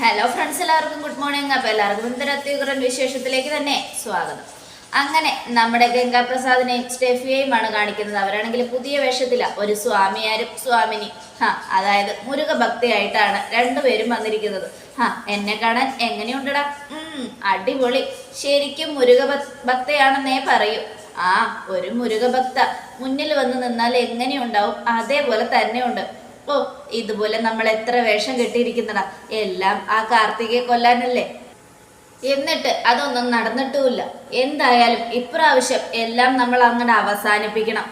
Hello friends എല്ലാവർക്കും good morning അപ്പോൾ എല്ലാവർക്കും ഇന്നത്തെ വിശേഷത്തിലേക്ക് തന്നെ സ്വാഗതം. അങ്ങനെ നമ്മുടെ ഗംഗാപ്രസാദിനെയും സ്റ്റെഫിയെയുമാണ് കാണിക്കുന്നത്. അവരാണെങ്കിൽ പുതിയ വേഷത്തില. ഒരു സ്വാമിയാരും സ്വാമിനി. ഹാ അതായത് മുരുക ഭക്തിയായിട്ടാണ് രണ്ടുപേരും വന്നിരിക്കുന്നത്. ഹാ എന്നെ കാണാൻ എങ്ങനെയുണ്ടടാ? അടിപൊളി. ശരിക്കും മുരുക ഭക്- ഭക്തയാണെന്നേ പറയൂ. ആ ഒരു മുരുക ഭക്ത മുന്നിൽ വന്ന് നിന്നാൽ എങ്ങനെയുണ്ടാവും? അതേപോലെ തന്നെ ഉണ്ട് ഓ ഇതുപോലെ നമ്മൾ എത്ര വേഷം കെട്ടിയിരിക്കുന്നടാ. എല്ലാം ആ കാർത്തികയെ കൊല്ലാനല്ലേ? എന്നിട്ട് അതൊന്നും നടന്നിട്ടുമില്ല. എന്തായാലും ഇപ്രാവശ്യം എല്ലാം നമ്മൾ അങ്ങനെ അവസാനിപ്പിക്കണം.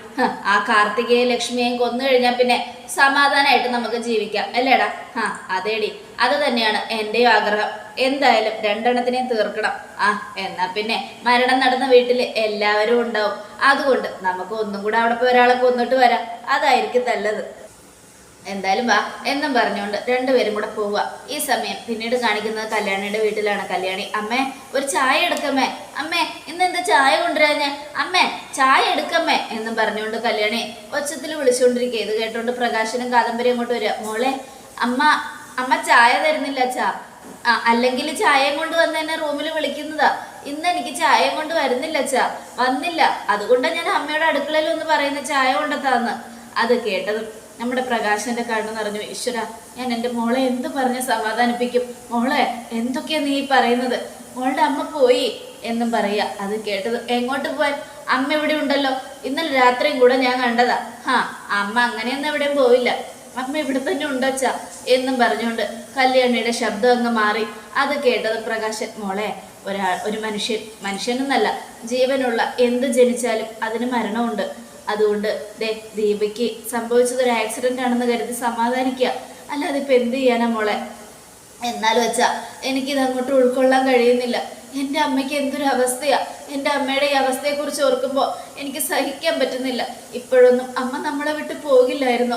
ആ കാർത്തികയെ ലക്ഷ്മിയെയും കൊന്നു കഴിഞ്ഞാൽ പിന്നെ സമാധാനമായിട്ട് നമുക്ക് ജീവിക്കാം. അല്ലേടാ? ആ അതേടി. അത് തന്നെയാണ് എന്റെയും ആഗ്രഹം. എന്തായാലും രണ്ടെണ്ണത്തിനെയും തീർക്കണം. ആ എന്നാ പിന്നെ മരണം നടന്ന വീട്ടിൽ എല്ലാവരും ഉണ്ടാവും. അതുകൊണ്ട് നമുക്ക് ഒന്നും കൂടെ അവിടെ പോയി ഒരാളെ കൊന്നിട്ട് വരാം. അതായിരിക്കും നല്ലത്. എന്തായാലും വാ എന്നും പറഞ്ഞുകൊണ്ട് രണ്ടുപേരും കൂടെ പോവുക. ഈ സമയം പിന്നീട് കാണിക്കുന്നത് കല്യാണിയുടെ വീട്ടിലാണ്. കല്യാണി അമ്മേ ഒരു ചായ എടുക്കമ്മേ. അമ്മേ ഇന്ന് എന്താ ചായ കൊണ്ടുവരാഞ്ഞേ? അമ്മേ ചായ എടുക്കമ്മേ. എന്നും പറഞ്ഞുകൊണ്ട് കല്യാണി ഒച്ചത്തിൽ വിളിച്ചുകൊണ്ടിരിക്കുക. ഇത് കേട്ടോണ്ട് പ്രകാശനും കാദംബരി അങ്ങോട്ട് വരിക. മോളെ അമ്മ അമ്മ ചായ തരുന്നില്ല അച്ഛാ. ആ അല്ലെങ്കിൽ ചായയും കൊണ്ട് വന്ന് എന്നെ റൂമിൽ വിളിക്കുന്നതാ. ഇന്ന് എനിക്ക് ചായയും കൊണ്ട് വരുന്നില്ല അച്ഛാ. വന്നില്ല. അതുകൊണ്ടാണ് ഞാൻ അമ്മയുടെ അടുക്കളയിൽ ഒന്ന് പറയുന്ന ചായ കൊണ്ടെത്താന്ന്. അത് കേട്ടതും നമ്മുടെ പ്രകാശന്റെ കണ്ണു നിറഞ്ഞു. ഈശ്വര ഞാൻ എന്റെ മോളെ എന്ത് പറഞ്ഞ് സമാധാനിപ്പിക്കും? മോളെ എന്തൊക്കെയാ നീ പറയുന്നത്? മോളുടെ അമ്മ പോയി എന്നും പറയുക. അത് കേട്ടത് എങ്ങോട്ട് പോവാൻ? അമ്മ ഇവിടെ ഉണ്ടല്ലോ. ഇന്നലെ രാത്രിയും കൂടെ ഞാൻ കണ്ടതാ. ഹാ അമ്മ അങ്ങനെയൊന്നും എവിടെയും പോയില്ല അമ്മ ഇവിടെ തന്നെ ഉണ്ടച്ച എന്നും പറഞ്ഞുകൊണ്ട് കല്യാണിയുടെ ശബ്ദം അങ്ങ് മാറി. അത് കേട്ടത് പ്രകാശൻ മോളെ ഒരാൾ ഒരു മനുഷ്യൻ മനുഷ്യനെന്നല്ല. ജീവനുള്ള എന്ത് ജനിച്ചാലും അതിന് മരണമുണ്ട്. അതുകൊണ്ട് ദേ ദീപയ്ക്ക് സംഭവിച്ചത് ഒരു ആക്സിഡന്റ് ആണെന്ന് കരുതി സമാധാനിക്കുക. അല്ലാതെ ഇപ്പൊ എന്ത് ചെയ്യാനാ മോളെ? എന്നാലും വെച്ചാ എനിക്കിത് അങ്ങോട്ട് ഉൾക്കൊള്ളാൻ കഴിയുന്നില്ല. എന്റെ അമ്മയ്ക്ക് എന്തൊരു അവസ്ഥയാ? എന്റെ അമ്മയുടെ ഈ അവസ്ഥയെക്കുറിച്ച് ഓർക്കുമ്പോൾ എനിക്ക് സഹിക്കാൻ പറ്റുന്നില്ല. ഇപ്പോഴൊന്നും അമ്മ നമ്മളെ വിട്ട് പോകില്ലായിരുന്നു?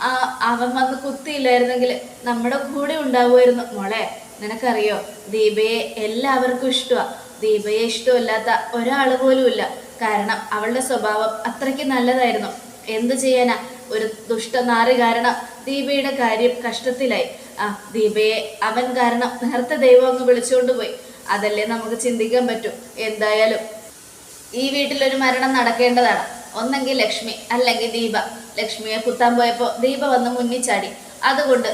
ആ അവൻ വന്ന് കുത്തിയില്ലായിരുന്നെങ്കിൽ നമ്മുടെ കൂടെ ഉണ്ടാവുമായിരുന്നു. മോളെ നിനക്കറിയോ? ദീപയെ എല്ലാവർക്കും ഇഷ്ടമാ ദീപയെ ഇഷ്ടമില്ലാത്ത ഒരാൾ പോലും ഇല്ല കാരണം അവളുടെ സ്വഭാവം അത്രയ്ക്ക് നല്ലതായിരുന്നു. എന്തു ചെയ്യാനാ? ഒരു ദുഷ്ടനാറി കാരണം ദീപയുടെ കാര്യം കഷ്ടത്തിലായി. ആ ദീപയെ അവൻ കാരണം നേരത്തെ ദൈവം അങ്ങ് വിളിച്ചുകൊണ്ട് പോയി. അതല്ലേ നമുക്ക് ചിന്തിക്കാൻ പറ്റൂ. എന്തായാലും ഈ വീട്ടിലൊരു മരണം നടക്കേണ്ടതാണ്. ഒന്നെങ്കിൽ ലക്ഷ്മി അല്ലെങ്കിൽ ദീപ. ലക്ഷ്മിയെ കുത്താൻ പോയപ്പോൾ ദീപ വന്ന് മുന്നിൽ ചാടി. അതുകൊണ്ട്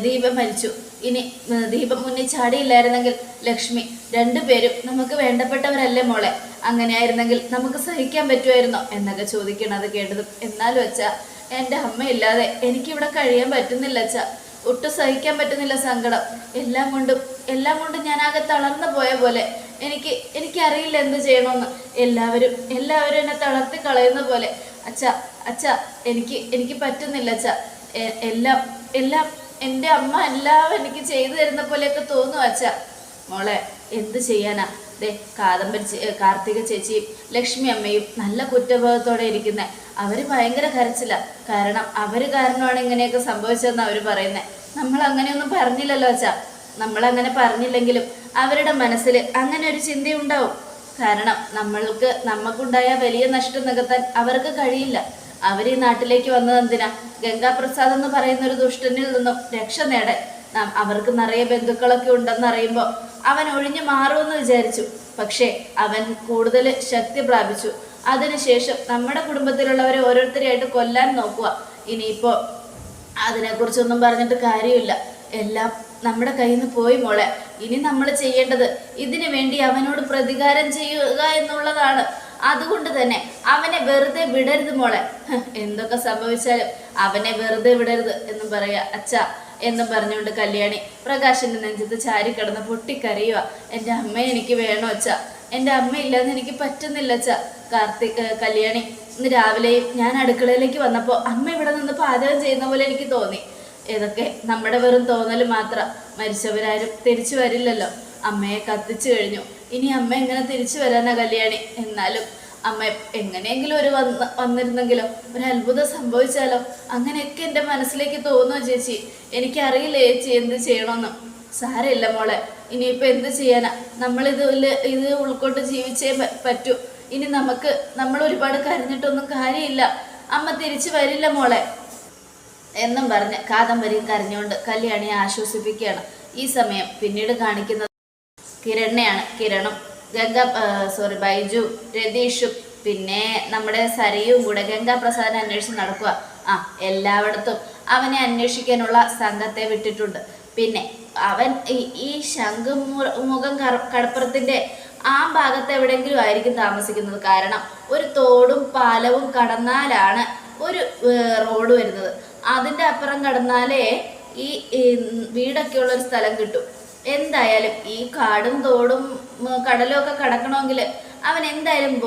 ദീപ മരിച്ചു. ഇനി ദീപ മുന്നിൽ ചാടിയില്ലായിരുന്നെങ്കിൽ ലക്ഷ്മി രണ്ടുപേരും നമുക്ക് വേണ്ടപ്പെട്ടവരല്ലേ മോളെ? അങ്ങനെയായിരുന്നെങ്കിൽ നമുക്ക് സഹിക്കാൻ പറ്റുമായിരുന്നോ? എന്നൊക്കെ ചോദിക്കണത് കേട്ടതും. എന്നാലും അച്ഛാ എന്റെ അമ്മയില്ലാതെ എനിക്കിവിടെ കഴിയാൻ പറ്റുന്നില്ല അച്ഛാ. ഒട്ടും സഹിക്കാൻ പറ്റുന്നില്ല സങ്കടം. എല്ലാം കൊണ്ടും എല്ലാം കൊണ്ടും ഞാനാകെ തളർന്നു പോയ പോലെ. എനിക്ക് എനിക്കറിയില്ല എന്ത് ചെയ്യണമെന്ന്. എല്ലാവരും എല്ലാവരും എന്നെ തളർത്തി കളയുന്ന പോലെ. അച്ഛ അച്ഛ എനിക്ക് എനിക്ക് പറ്റുന്നില്ല അച്ഛ. എല്ലാം എല്ലാം എന്റെ അമ്മ എല്ലാം എനിക്ക് ചെയ്തു തരുന്ന പോലെയൊക്കെ തോന്നും അച്ഛ? മോളെ എന്ത് ചെയ്യാനാ? ദേ കാദംബരി കാർത്തിക ചേച്ചിയും ലക്ഷ്മി അമ്മയും നല്ല കുറ്റബോധത്തോടെ ഇരിക്കുന്നത് അവർ ഭയങ്കര കരച്ചില്ല കാരണം അവർ കാരണമാണ് ഇങ്ങനെയൊക്കെ സംഭവിച്ചതെന്ന് അവർ പറയുന്നത് നമ്മൾ അങ്ങനെയൊന്നും പറഞ്ഞില്ലല്ലോ അച്ഛാ. നമ്മൾ അങ്ങനെ പറഞ്ഞില്ലെങ്കിലും അവരുടെ മനസ്സിൽ അങ്ങനെ ഒരു ചിന്തയുണ്ടാവും. കാരണം നമ്മൾക്ക് നമുക്കുണ്ടായ വലിയ നഷ്ടം നികത്താൻ അവർക്ക് കഴിയില്ല. അവർ ഈ നാട്ടിലേക്ക് വന്നത് എന്തിനാ? ഗംഗാപ്രസാദ് എന്ന് പറയുന്ന ഒരു ദുഷ്ടനിൽ നിന്നും രക്ഷ നേടാൻ. അവർക്ക് നിറയെ ബന്ധുക്കളൊക്കെ ഉണ്ടെന്ന് അറിയുമ്പോൾ അവൻ ഒഴിഞ്ഞു മാറുമെന്ന് വിചാരിച്ചു. പക്ഷേ അവൻ കൂടുതൽ ശക്തി പ്രാപിച്ചു. അതിനുശേഷം നമ്മുടെ കുടുംബത്തിലുള്ളവരെ ഓരോരുത്തരെയായിട്ട് കൊല്ലാൻ നോക്കുക. ഇനിയിപ്പോൾ അതിനെക്കുറിച്ചൊന്നും പറഞ്ഞിട്ട് കാര്യമില്ല. എല്ലാം നമ്മുടെ കയ്യിൽ നിന്ന് പോയി മോളെ. ഇനി നമ്മൾ ചെയ്യേണ്ടത് ഇതിനു വേണ്ടി അവനോട് പ്രതികാരം ചെയ്യുക എന്നുള്ളതാണ്. അതുകൊണ്ട് തന്നെ അവനെ വെറുതെ വിടരുത് മോളെ. എന്തൊക്കെ സംഭവിച്ചാലും അവനെ വെറുതെ വിടരുത് എന്ന് പറയാ. അച്ഛ എന്നും പറഞ്ഞുകൊണ്ട് കല്യാണി പ്രകാശിന്റെ നെഞ്ചത്ത് ചാരി കിടന്ന് പൊട്ടിക്കരയുക എന്റെ അമ്മ എനിക്ക് വേണോ അച്ഛ? എന്റെ അമ്മ ഇല്ലാതെ എനിക്ക് പറ്റുന്നില്ല അച്ഛ. കാർത്തിക് കല്യാണി ഇന്ന് രാവിലെയും ഞാൻ അടുക്കളയിലേക്ക് വന്നപ്പോൾ അമ്മ ഇവിടെ നിന്ന് പാചകം ചെയ്യുന്ന പോലെ എനിക്ക് തോന്നി. ഇതൊക്കെ നമ്മുടെ വെറും തോന്നൽ മാത്രം. മരിച്ചവരാരും തിരിച്ചു വരില്ലല്ലോ. അമ്മയെ കത്തിച്ചു കഴിഞ്ഞു. ഇനി അമ്മ എങ്ങനെ തിരിച്ചു വരാനാ കല്യാണി? എന്നാലും അമ്മ എങ്ങനെയെങ്കിലും ഒരു വന്ന് വന്നിരുന്നെങ്കിലോ? ഒരു അത്ഭുതം സംഭവിച്ചാലോ? അങ്ങനെയൊക്കെ എന്റെ മനസ്സിലേക്ക് തോന്നുന്നു ചേച്ചി. എനിക്കറിയില്ല ചേച്ചി എന്ത് ചെയ്യണമെന്ന്. സാരമില്ല മോളെ. ഇനിയിപ്പോൾ എന്ത് ചെയ്യാനാ? നമ്മളിത് ഇത് ഉൾക്കൊണ്ട് ജീവിച്ചേ പറ്റൂ. ഇനി നമുക്ക് നമ്മൾ ഒരുപാട് കരഞ്ഞിട്ടൊന്നും കാര്യമില്ല. അമ്മ തിരിച്ചു വരില്ല മോളെ. എന്നും പറഞ്ഞ് കാദംബരിയും കരഞ്ഞുകൊണ്ട് കല്യാണിയെ ആശ്വസിപ്പിക്കുകയാണ്. ഈ സമയം പിന്നീട് കാണിക്കുന്നത് കിരണ്ണയാണ് കിരണും ഗംഗ സോറി ബൈജു രതീഷും പിന്നെ നമ്മുടെ സരയും കൂടെ ഗംഗാപ്രസാദിനെ അന്വേഷിച്ച് നടക്കുക ആ എല്ലായിടത്തും അവനെ അന്വേഷിക്കാനുള്ള സംഘത്തെ വിട്ടിട്ടുണ്ട്. പിന്നെ അവൻ ഈ- ശംഖു മുഖം കടപ്പുറത്തിന്റെ ആ ഭാഗത്ത് എവിടെയെങ്കിലും ആയിരിക്കും താമസിക്കുന്നത്. കാരണം ഒരു തോടും പാലവും കടന്നാലാണ് ഒരു റോഡ് വരുന്നത്. അതിന്റെ അപ്പുറം കടന്നാലേ ഈ വീടൊക്കെയുള്ളൊരു സ്ഥലം കിട്ടും. എന്തായാലും ഈ കാടും തോടും കടലും ഒക്കെ കടക്കണമെങ്കിൽ അവൻ എന്തായാലും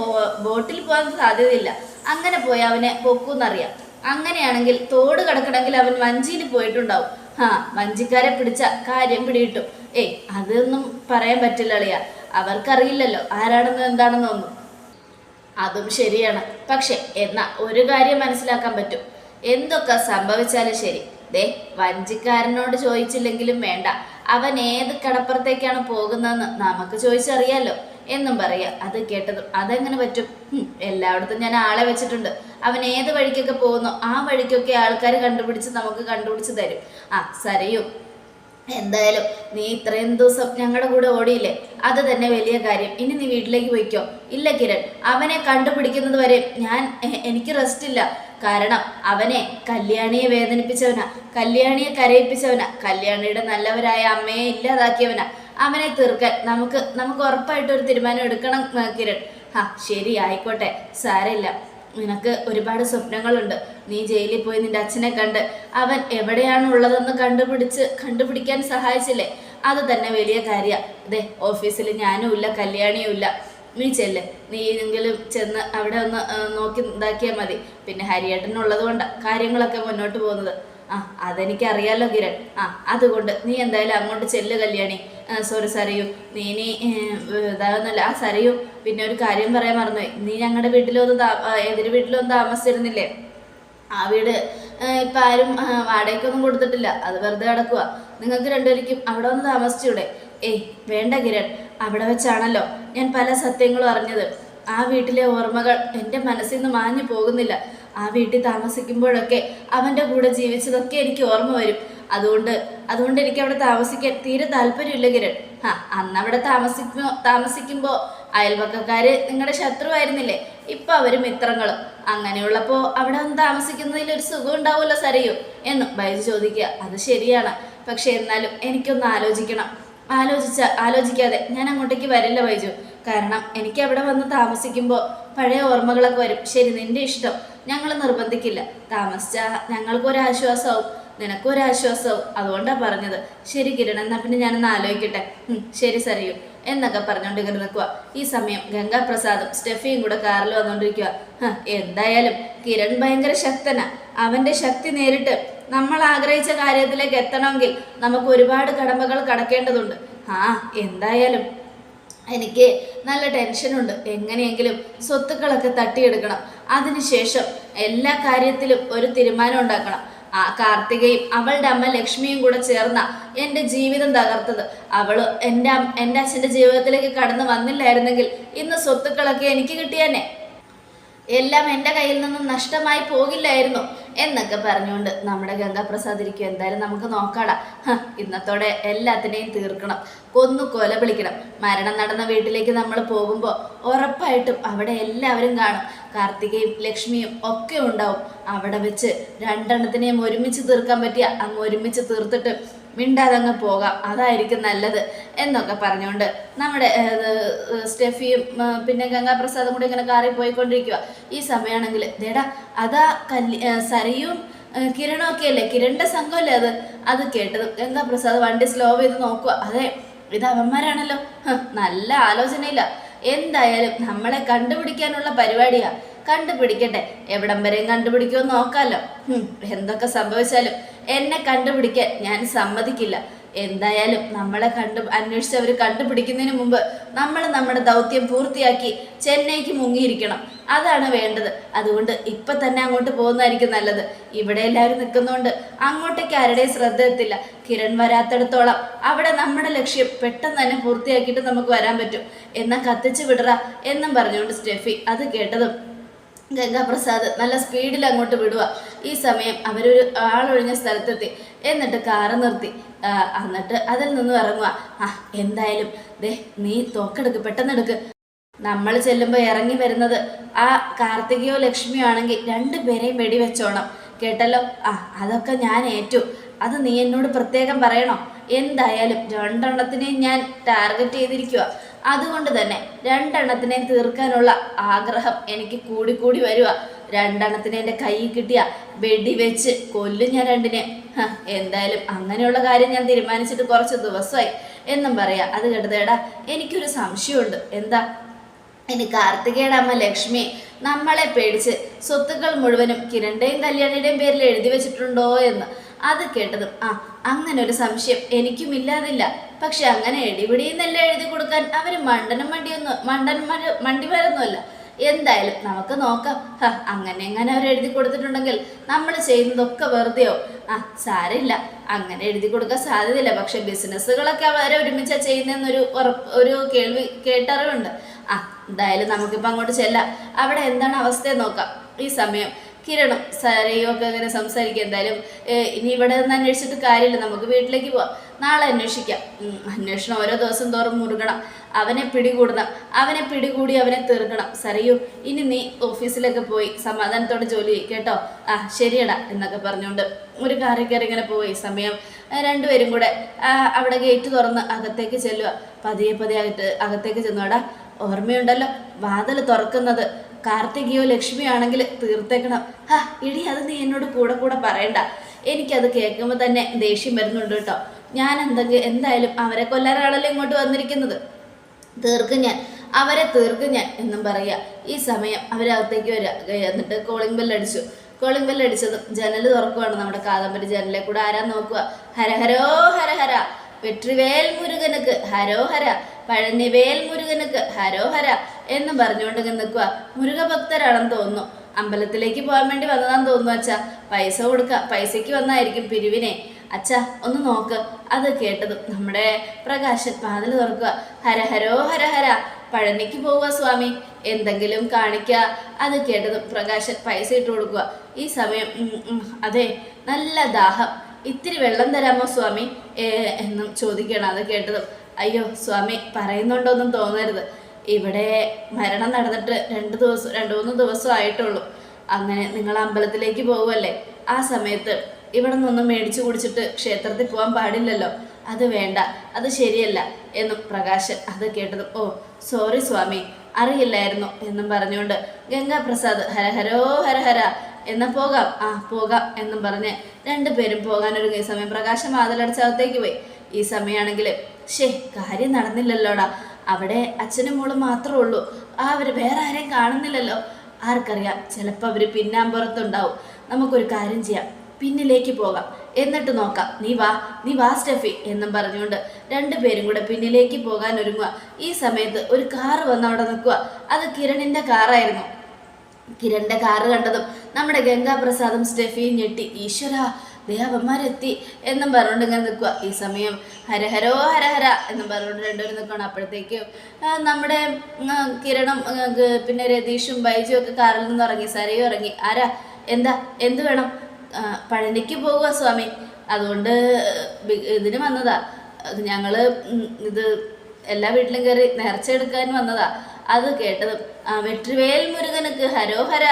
ബോട്ടിൽ പോകാൻ സാധ്യതയില്ല. അങ്ങനെ പോയി അവനെ പൊക്കൂന്നറിയാം. അങ്ങനെയാണെങ്കിൽ തോട് കടക്കണമെങ്കിൽ അവൻ വഞ്ചിയിൽ പോയിട്ടുണ്ടാവും. ആ വഞ്ചിക്കാരെ പിടിച്ച കാര്യം പിടിയിട്ടും ഏയ് അതൊന്നും പറയാൻ പറ്റില്ല അളിയ. അവർക്കറിയില്ലല്ലോ ആരാണെന്ന് എന്താണെന്നൊന്നും അതും ശരിയാണ്. പക്ഷെ എന്നാ ഒരു കാര്യം മനസ്സിലാക്കാൻ പറ്റും. എന്തൊക്കെ സംഭവിച്ചാലും ശരി. ദേ വഞ്ചിക്കാരനോട് ചോദിച്ചില്ലെങ്കിലും വേണ്ട. അവൻ ഏത് കടപ്പുറത്തേക്കാണ് പോകുന്നതെന്ന് നമുക്ക് ചോദിച്ചറിയാലോ എന്നും പറയാ. അത് കേട്ടത് അതെങ്ങനെ പറ്റും? എല്ലായിടത്തും ഞാൻ ആളെ വെച്ചിട്ടുണ്ട്. അവൻ ഏത് വഴിക്കൊക്കെ പോകുന്നോ ആ വഴിക്കൊക്കെ ആൾക്കാർ കണ്ടുപിടിച്ച് നമുക്ക് കണ്ടുപിടിച്ച് തരും. ആ സരയും എന്തായാലും നീ ഇത്രയും ദിവസം ഞങ്ങളുടെ കൂടെ ഓടിയില്ലേ? അത് തന്നെ വലിയ കാര്യം. ഇനി നീ വീട്ടിലേക്ക് പോയിക്കോ. ഇല്ല കിരൺ അവനെ കണ്ടുപിടിക്കുന്നത് വരെ ഞാൻ എനിക്ക് റെസ്റ്റ് ഇല്ല. കാരണം അവനെ കല്യാണിയെ വേദനിപ്പിച്ചവനാ കല്യാണിയെ കരയിപ്പിച്ചവനാ കല്യാണിയുടെ നല്ലവരായ അമ്മയെ ഇല്ലാതാക്കിയവനാ. അവനെ തീർക്കാൻ നമുക്ക് നമുക്ക് ഉറപ്പായിട്ട് ഒരു തീരുമാനം എടുക്കണം കിരൺ. ആ ശരി ആയിക്കോട്ടെ സാരമില്ല. നിനക്ക് ഒരുപാട് സ്വപ്നങ്ങളുണ്ട്. നീ ജയിലിൽ പോയി നിന്റെ അച്ഛനെ കണ്ട് അവൻ എവിടെയാണ് ഉള്ളതെന്ന് കണ്ടുപിടിച്ച് കണ്ടുപിടിക്കാൻ സഹായിച്ചില്ലേ? അത് തന്നെ വലിയ കാര്യ. അതെ ഓഫീസിൽ ഞാനും ഇല്ല കല്യാണിയും ഇല്ല. നീ ചെല്ല്. നീ എങ്കിലും ചെന്ന് അവിടെ ഒന്ന് നോക്കി ഇതാക്കിയാൽ മതി. പിന്നെ ഹരിയേട്ടനുള്ളത് കൊണ്ട് കാര്യങ്ങളൊക്കെ മുന്നോട്ട് പോകുന്നത്. ആ അതെനിക്കറിയാലോ കിരൺ. ആ അതുകൊണ്ട് നീ എന്തായാലും അങ്ങോട്ട് ചെല്ല് കല്യാണി. സോറി സരയു. നീ ഇനി ഇതാകുന്നില്ല ആ സരയു പിന്നെ ഒരു കാര്യം പറയാൻ മറന്നുപോയി നീ ഞങ്ങളുടെ വീട്ടിലൊന്ന് താ എതിര് വീട്ടിലൊന്ന് താമസിച്ചിരുന്നില്ലേ? ആ വീട് ഇപ്പം ആരും വാടകയ്ക്കൊന്നും കൊടുത്തിട്ടില്ല. അത് വെറുതെ കിടക്കുക നിങ്ങൾക്ക് രണ്ടുപേർക്കും അവിടെ ഒന്ന് താമസിച്ചൂടെ? ഏയ് വേണ്ട കിരൺ. അവിടെ വെച്ചാണല്ലോ ഞാൻ പല സത്യങ്ങളും അറിഞ്ഞത്. ആ വീട്ടിലെ ഓർമ്മകൾ എന്റെ മനസ്സിൽ നിന്ന് മാഞ്ഞു പോകുന്നില്ല. ആ വീട്ടിൽ താമസിക്കുമ്പോഴൊക്കെ അവന്റെ കൂടെ ജീവിച്ചതൊക്കെ എനിക്ക് ഓർമ്മ വരും. അതുകൊണ്ട് അതുകൊണ്ട് എനിക്ക് അവിടെ താമസിക്കാൻ തീരെ താല്പര്യമില്ല കിരൺ. ആ അന്ന് അവിടെ താമസിക്കുമ്പോ താമസിക്കുമ്പോൾ അയൽവക്കക്കാർ നിങ്ങളുടെ ശത്രുവായിരുന്നില്ലേ? ഇപ്പം അവർ മിത്രങ്ങളും. അങ്ങനെയുള്ളപ്പോൾ അവിടെ ഒന്ന് താമസിക്കുന്നതിൽ ഒരു സുഖം ഉണ്ടാവുമല്ലോ സരയോ? എന്നും ബൈജു ചോദിക്കുക. അത് ശരിയാണ്. പക്ഷെ എന്നാലും എനിക്കൊന്ന് ആലോചിക്കണം. ആലോചിച്ച ആലോചിക്കാതെ ഞാൻ അങ്ങോട്ടേക്ക് വരില്ല വൈജു കാരണം എനിക്ക് അവിടെ വന്ന് താമസിക്കുമ്പോൾ പഴയ ഓർമ്മകളൊക്കെ വരും. ശരി നിന്റെ ഇഷ്ടം. ഞങ്ങൾ നിർബന്ധിക്കില്ല. താമസിച്ചാൽ ഞങ്ങൾക്കൊരാശ്വാസമാവും നിനക്കൊരാശ്വാസവും. അതുകൊണ്ടാണ് പറഞ്ഞത്. ശരി കിരൺ എന്നാ പിന്നെ ഞാനൊന്ന് ആലോചിക്കട്ടെ. ശരി സറിയൂ എന്നൊക്കെ പറഞ്ഞുകൊണ്ട് ഇങ്ങനെ നിൽക്കുക ഈ സമയം ഗംഗാപ്രസാദും സ്റ്റെഫിയും കൂടെ കാറിൽ വന്നുകൊണ്ടിരിക്കുക എന്തായാലും കിരൺ ഭയങ്കര ശക്തനാ. അവന്റെ ശക്തി നേരിട്ട് നമ്മൾ ആഗ്രഹിച്ച കാര്യത്തിലേക്ക് എത്തണമെങ്കിൽ നമുക്ക് ഒരുപാട് കടമ്പകൾ കടക്കേണ്ടതുണ്ട്. ആ എന്തായാലും എനിക്ക് നല്ല ടെൻഷനുണ്ട് എങ്ങനെയെങ്കിലും സ്വത്തുക്കളൊക്കെ തട്ടിയെടുക്കണം. അതിനുശേഷം എല്ലാ കാര്യത്തിലും ഒരു തീരുമാനം ഉണ്ടാക്കണം. ആ കാർത്തികയും അവളുടെ അമ്മ ലക്ഷ്മിയും കൂടെ ചേർന്ന എന്റെ ജീവിതം തകർത്തത്. അവൾ എന്റെ എന്റെ അച്ഛന്റെ ജീവിതത്തിലേക്ക് കടന്നു വന്നില്ലായിരുന്നെങ്കിൽ ഇന്ന് സ്വത്തുക്കളൊക്കെ എനിക്ക് കിട്ടിയേനെ എല്ലാം എന്റെ കയ്യിൽ നിന്നും നഷ്ടമായി പോകില്ലായിരുന്നു എന്നൊക്കെ പറഞ്ഞുകൊണ്ട് നമ്മുടെ ഗംഗാപ്രസാദ് ഇരിക്കും എന്തായാലും നമുക്ക് നോക്കാടാ. ഇന്നത്തോടെ എല്ലാത്തിനെയും തീർക്കണം. കൊന്നു കൊല വിളിക്കണം. മരണം നടന്ന വീട്ടിലേക്ക് നമ്മൾ പോകുമ്പോൾ ഉറപ്പായിട്ടും അവിടെ എല്ലാവരും കാണും. കാർത്തികയും ലക്ഷ്മിയും ഒക്കെ ഉണ്ടാവും. അവിടെ വെച്ച് രണ്ടെണ്ണത്തിനെയും ഒരുമിച്ച് തീർക്കാൻ പറ്റിയ അങ്ങ് ഒരുമിച്ച് തീർത്തിട്ട് മിണ്ടാതെ അങ്ങ് പോകാം. അതായിരിക്കും നല്ലത്. എന്നൊക്കെ പറഞ്ഞുകൊണ്ട് നമ്മുടെ സ്റ്റെഫിയും പിന്നെ ഗംഗാപ്രസാദും കൂടി ഇങ്ങനെ കാറി പോയിക്കൊണ്ടിരിക്കുക ഈ സമയമാണെങ്കിൽ ദേടാ അതാ കല്യ സരയും കിരണമൊക്കെ അല്ലേ? കിരണിന്റെ സംഘമല്ലേ അത്? അത് കേട്ടത് ഗംഗാപ്രസാദ് വണ്ടി സ്ലോ ചെയ്ത് നോക്കുക അതെ ഇത് അവന്മാരാണല്ലോ. നല്ല ആലോചനയില്ല എന്തായാലും നമ്മളെ കണ്ടുപിടിക്കാനുള്ള പരിപാടിയാ. കണ്ടുപിടിക്കട്ടെ. എവിടം വരെയും കണ്ടുപിടിക്കുമോ നോക്കാമല്ലോ എന്തൊക്കെ സംഭവിച്ചാലും എന്നെ കണ്ടുപിടിക്കാൻ ഞാൻ സമ്മതിക്കില്ല. എന്തായാലും നമ്മളെ കണ്ടു അന്വേഷിച്ചവർ കണ്ടുപിടിക്കുന്നതിന് മുമ്പ് നമ്മൾ നമ്മുടെ ദൗത്യം പൂർത്തിയാക്കി ചെന്നൈക്ക് മുങ്ങിയിരിക്കണം. അതാണ് വേണ്ടത്. അതുകൊണ്ട് ഇപ്പൊ തന്നെ അങ്ങോട്ട് പോകുന്നതായിരിക്കും നല്ലത്. ഇവിടെ എല്ലാവരും നിൽക്കുന്നതുകൊണ്ട് അങ്ങോട്ടേക്ക് ആരുടെയും ശ്രദ്ധ എത്തില്ല കിരൺ വരാത്തിടത്തോളം അവിടെ നമ്മുടെ ലക്ഷ്യം പെട്ടെന്ന് തന്നെ പൂർത്തിയാക്കിയിട്ട് നമുക്ക് വരാൻ പറ്റും. എന്നാ കത്തിച്ചു വിടറ എന്നും പറഞ്ഞുകൊണ്ട് സ്റ്റെഫി അത് കേട്ടതും ഗംഗാപ്രസാദ് നല്ല സ്പീഡിൽ അങ്ങോട്ട് വിടുക. ഈ സമയം അവരൊരു ആളൊഴിഞ്ഞ സ്ഥലത്തെത്തി. എന്നിട്ട് കാറ് നിർത്തി. എന്നിട്ട് അതിൽ നിന്നും ഇറങ്ങുക. ആ എന്തായാലും ദേ നീ തോക്കെടുക്ക് പെട്ടെന്നെടുക്ക്. നമ്മൾ ചെല്ലുമ്പോൾ ഇറങ്ങി വരുന്നത് ആ കാർത്തികയോ ലക്ഷ്മിയോ ആണെങ്കിൽ രണ്ടുപേരെയും വെടിവെച്ചോണം കേട്ടല്ലോ? ആ അതൊക്കെ ഞാൻ ഏറ്റു. അത് നീ എന്നോട് പ്രത്യേകം പറയണോ? എന്തായാലും രണ്ടെണ്ണത്തിനെയും ഞാൻ ടാർഗറ്റ് ചെയ്തിരിക്കുക അതുകൊണ്ട് തന്നെ രണ്ടെണ്ണത്തിനെയും തീർക്കാനുള്ള ആഗ്രഹം എനിക്ക് കൂടിക്കൂടി വരുക രണ്ടെണ്ണത്തിനെ എന്റെ കയ്യിൽ കിട്ടിയ വെടിവെച്ച് കൊല്ലും ഞാൻ രണ്ടിനെ. എന്തായാലും അങ്ങനെയുള്ള കാര്യം ഞാൻ തീരുമാനിച്ചിട്ട് കുറച്ച് ദിവസമായി. എന്നും പറയാം അത് കേട്ടതേടാ എനിക്കൊരു സംശയമുണ്ട്. എന്താ? ഇനി കാർത്തികയുടെ അമ്മ ലക്ഷ്മി നമ്മളെ പേടിച്ച് സ്വത്തുക്കൾ മുഴുവനും കിരണിന്റെയും കല്യാണിയുടെയും പേരിൽ എഴുതി വെച്ചിട്ടുണ്ടോ എന്ന്. അത് കേട്ടതും ആ അങ്ങനെ ഒരു സംശയം എനിക്കും ഇല്ലാതില്ല പക്ഷെ അങ്ങനെ എടിപിടിയെന്നല്ല എഴുതി കൊടുക്കാൻ അവർ മണ്ടനും മണ്ടിയൊന്നും മണ്ടന്മാർ മണ്ടിമാരൊന്നുമല്ല. എന്തായാലും നമുക്ക് നോക്കാം. അങ്ങനെ എങ്ങനെ അവർ എഴുതി കൊടുത്തിട്ടുണ്ടെങ്കിൽ നമ്മൾ ചെയ്യുന്നതൊക്കെ വെറുതെയോ? ആ സാരമില്ല. അങ്ങനെ എഴുതി കൊടുക്കാൻ സാധ്യതയില്ല. പക്ഷെ ബിസിനസ്സുകളൊക്കെ അവരെ ഒരുമിച്ചാ ചെയ്യുന്നതെന്നൊരു ഉറപ്പ് ഒരു കേൾവി കേട്ടറിവുണ്ട്. ആ എന്തായാലും നമുക്കിപ്പോൾ അങ്ങോട്ട് ചെല്ലാം. അവിടെ എന്താണ് അവസ്ഥയെന്ന് നോക്കാം. ഈ സമയം കിരണും സാരയൊക്കെ ഇങ്ങനെ സംസാരിക്കുക എന്തായാലും ഇനി ഇവിടെ നിന്ന് അന്വേഷിച്ചിട്ട് കാര്യമില്ല. നമുക്ക് വീട്ടിലേക്ക് പോവാം. നാളെ അന്വേഷിക്കാം. അന്വേഷണം ഓരോ ദിവസം തോറും മുറുകണം. അവനെ പിടികൂടണം. അവനെ പിടികൂടി അവനെ തീർക്കണം. സരയു ഇനി നീ ഓഫീസിലൊക്കെ പോയി സമാധാനത്തോടെ ജോലി കേട്ടോ? ആ ശരിയടാ എന്നൊക്കെ പറഞ്ഞുകൊണ്ട് ഒരു കാറിൽ കയറി ഇങ്ങനെ പോയി. സമയം രണ്ടുപേരും കൂടെ അവിടെ ഗേറ്റ് തുറന്ന് അകത്തേക്ക് ചെല്ലുക. പതിയെ പതിയെ അകത്ത് അകത്തേക്ക് ചെന്നുവാടാ ഓർമ്മയുണ്ടല്ലോ വാതിൽ തുറക്കുന്നത്. കാർത്തികയോ ലക്ഷ്മിയോ ആണെങ്കിൽ തീർത്തേക്കണം. ഹാ ഇടി അത് നീ എന്നോട് കൂടെ കൂടെ പറയണ്ട. എനിക്കത് കേൾക്കുമ്പോൾ തന്നെ ദേഷ്യം വരുന്നുണ്ട് കേട്ടോ. ഞാൻ എന്തെങ്കിലും എന്തായാലും അവരെ കൊല്ലാനാണല്ലോ ഇങ്ങോട്ട് വന്നിരിക്കുന്നത്. തീർക്കും ഞാൻ. അവരെ തീർക്കും ഞാൻ എന്നും പറയുക ഈ സമയം അവരകത്തേക്ക് വരിക എന്നിട്ട് കോളിംഗ് ബെല്ലടിച്ചു കോളിംഗ് ബെല്ലടിച്ചതും ജനൽ തുറക്കുവാണ് നമ്മുടെ കാദംബരി ജനലിലെ കൂടെ ആരാ നോക്കുക? ഹരഹരോ ഹരഹര. വെട്രിവേൽ മുരുകനക്ക് ഹരോഹര പഴനിവേൽ മുരുകനക്ക് ഹരോഹര എന്നും പറഞ്ഞുകൊണ്ട് നിൽക്കുക മുരുകഭക്തരാണെന്ന് തോന്നുന്നു. അമ്പലത്തിലേക്ക് പോകാൻ വേണ്ടി വന്നതാന്ന് തോന്നുന്നു അച്ഛാ. പൈസ കൊടുക്കുക പൈസയ്ക്ക് വന്നായിരിക്കും പിരിവിനെ. അച്ഛാ ഒന്ന് നോക്ക്. അത് കേട്ടതും നമ്മുടെ പ്രകാശൻ വാതിൽ തുറക്കുക ഹരഹരോ ഹരഹര പഴനിക്ക് പോവുക സ്വാമി. എന്തെങ്കിലും കാണിക്കുക അത് കേട്ടതും പ്രകാശൻ പൈസ ഇട്ട് കൊടുക്കുക ഈ സമയം അതെ നല്ല ദാഹം. ഇത്തിരി വെള്ളം തരാമോ സ്വാമി? എന്നും ചോദിക്കണം അത് കേട്ടതും. അയ്യോ സ്വാമി പറയുന്നുണ്ടോന്നും തോന്നരുത്. ഇവിടെ മരണം നടന്നിട്ട് രണ്ട് ദിവസം രണ്ട് മൂന്ന് ദിവസം ആയിട്ടുള്ളൂ. അങ്ങനെ നിങ്ങൾ അമ്പലത്തിലേക്ക് പോകുമല്ലേ ആ സമയത്ത് ഇവിടെ നിന്നൊന്നും മേടിച്ചു കുടിച്ചിട്ട് ക്ഷേത്രത്തിൽ പോകാൻ പാടില്ലല്ലോ. അത് വേണ്ട അത് ശരിയല്ല എന്നും പ്രകാശൻ അത് കേട്ടതും ഓ സോറി സ്വാമി അറിയില്ലായിരുന്നു എന്നും പറഞ്ഞുകൊണ്ട് ഗംഗാപ്രസാദ് ഹരഹരോ ഹരഹര എന്നാ പോകാം ആ പോകാം എന്നും പറഞ്ഞ് രണ്ടുപേരും പോകാനൊരുങ്ങിയ സമയം പ്രകാശം വാതിലടച്ചകത്തേക്ക് പോയി. ഈ സമയമാണെങ്കിൽ ഷേ കാര്യം നടന്നില്ലല്ലോടാ അവിടെ അച്ഛനും മോളും മാത്രമേ ഉള്ളൂ. ആ അവർ വേറെ ആരെയും കാണുന്നില്ലല്ലോ. ആർക്കറിയാം ചിലപ്പോൾ അവർ പിന്നാമ്പുറത്തുണ്ടാവും നമുക്കൊരു കാര്യം ചെയ്യാം. പിന്നിലേക്ക് പോകാം. എന്നിട്ട് നോക്കാം. നീ വാ നീ വാ സ്റ്റെഫി എന്നും പറഞ്ഞുകൊണ്ട് രണ്ടുപേരും കൂടെ പിന്നിലേക്ക് പോകാൻ ഒരുങ്ങുക. ഈ സമയത്ത് ഒരു കാറ് വന്ന് അവിടെ നിൽക്കുക. അത് കിരണിന്റെ കാറായിരുന്നു. കിരണിന്റെ കാറ് കണ്ടതും നമ്മുടെ ഗംഗാപ്രസാദും സ്റ്റെഫിയും ഞെട്ടി. ഈശ്വര ദേവന്മാരെത്തി എന്നും പറഞ്ഞുകൊണ്ട് ഇങ്ങനെ നിൽക്കുക ഈ സമയം ഹരഹരോ ഹരഹര എന്നും പറഞ്ഞുകൊണ്ട് രണ്ടുപേരും നിൽക്കണം അപ്പോഴത്തേക്ക് നമ്മുടെ കിരണും പിന്നെ രതീഷും ബൈജും ഒക്കെ കാറിൽ നിന്ന് ഇറങ്ങി സരയും ഇറങ്ങി. ആരാ? എന്താ? എന്ത് വേണം? പഴനിക്ക് പോകുക സ്വാമി. അതുകൊണ്ട് ഇതിന് വന്നതാ. അത് ഞങ്ങൾ ഇത് എല്ലാ വീട്ടിലും കയറി നേർച്ച എടുക്കാൻ വന്നതാ. അത് കേട്ടതും ആ വെട്രിവേൽ മുരുകനക്ക് ഹരോഹര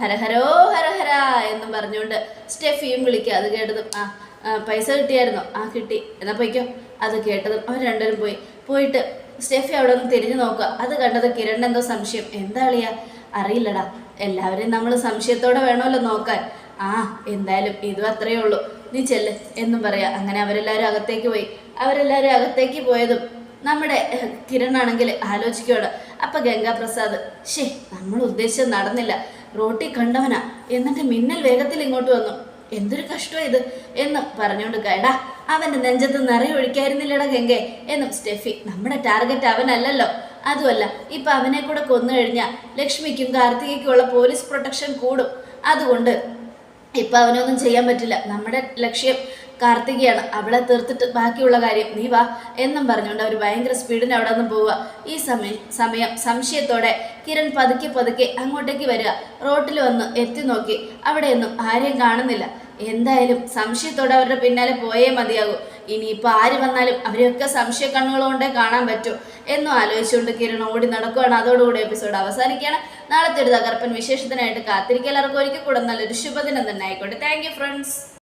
ഹരഹരോ ഹരഹര എന്നും പറഞ്ഞുകൊണ്ട് സ്റ്റെഫിയും വിളിക്കുക. അത് കേട്ടതും ആ പൈസ കിട്ടിയായിരുന്നു? ആ കിട്ടി. എന്നാ പോയിക്കോ. അത് കേട്ടതും അവർ രണ്ടുപേരും പോയി. പോയിട്ട് സ്റ്റെഫി അവിടെ ഒന്ന് തിരിഞ്ഞു നോക്കുക. അത് കണ്ടത് കിരൺ എന്തോ സംശയം. എന്താ അളിയാ? അറിയില്ലടാ. എല്ലാവരെയും നമ്മൾ സംശയത്തോടെ വേണമല്ലോ നോക്കാൻ. ആ എന്തായാലും ഇതും അത്രയേ ഉള്ളൂ. നീ ചെല്ല് എന്നും പറയാ. അങ്ങനെ അവരെല്ലാവരും അകത്തേക്ക് പോയി. അവരെല്ലാവരും അകത്തേക്ക് പോയതും നമ്മുടെ കിരൺ കിരണാണെങ്കിൽ ആലോചിക്കുകയാണ് അപ്പൊ ഗംഗാപ്രസാദ് ഷേ നമ്മൾ ഉദ്ദേശിച്ചത് നടന്നില്ല. റോട്ടിൽ കണ്ടവനാ. എന്നിട്ട് മിന്നൽ വേഗത്തിൽ ഇങ്ങോട്ട് വന്നു. എന്തൊരു കഷ്ടം ഇത് എന്നും പറഞ്ഞുകൊണ്ട് കേടാ അവന്റെ നെഞ്ചത്ത് നിറയെ ഒഴിക്കായിരുന്നില്ലടാ ഗംഗെ എന്നും സ്റ്റെഫി നമ്മുടെ ടാർഗറ്റ് അവനല്ലല്ലോ. അതുമല്ല ഇപ്പൊ അവനെ കൂടെ കൊന്നു കഴിഞ്ഞാൽ ലക്ഷ്മിക്കും കാർത്തികയ്ക്കുമുള്ള പോലീസ് പ്രൊട്ടക്ഷൻ കൂടും. അതുകൊണ്ട് ഇപ്പൊ അവനൊന്നും ചെയ്യാൻ പറ്റില്ല. നമ്മുടെ ലക്ഷ്യം കാർത്തികയാണ്. അവളെ തീർത്തിട്ട് ബാക്കിയുള്ള കാര്യം നീ വാ എന്നും പറഞ്ഞുകൊണ്ട് അവർ ഭയങ്കര സ്പീഡിന് അവിടെ നിന്ന് പോവുക. ഈ സമയം സമയം സംശയത്തോടെ കിരൺ പതുക്കെ പതുക്കെ അങ്ങോട്ടേക്ക് വരിക. റോട്ടിൽ വന്ന് എത്തി നോക്കി. അവിടെയൊന്നും ആരെയും കാണുന്നില്ല. എന്തായാലും സംശയത്തോടെ അവരുടെ പിന്നാലെ പോയേ മതിയാകൂ. ഇനിയിപ്പോൾ ആര് വന്നാലും അവരെയൊക്കെ സംശയ കണ്ണുകളുകൊണ്ടേ കാണാൻ പറ്റൂ. എന്നും ആലോചിച്ചുകൊണ്ട് കിരൺ ഓടി നടക്കുകയാണ് അതോടുകൂടി എപ്പിസോഡ് അവസാനിക്കുകയാണ്. നാളത്തെ ഒരു തകർപ്പൻ വിശേഷത്തിനായിട്ട് കാത്തിരിക്കുക. എല്ലാവർക്കും ഒരിക്കൽ കൂടെ നല്ലൊരു ശുഭദിനം തന്നെ ആയിക്കോട്ടെ. Thank friends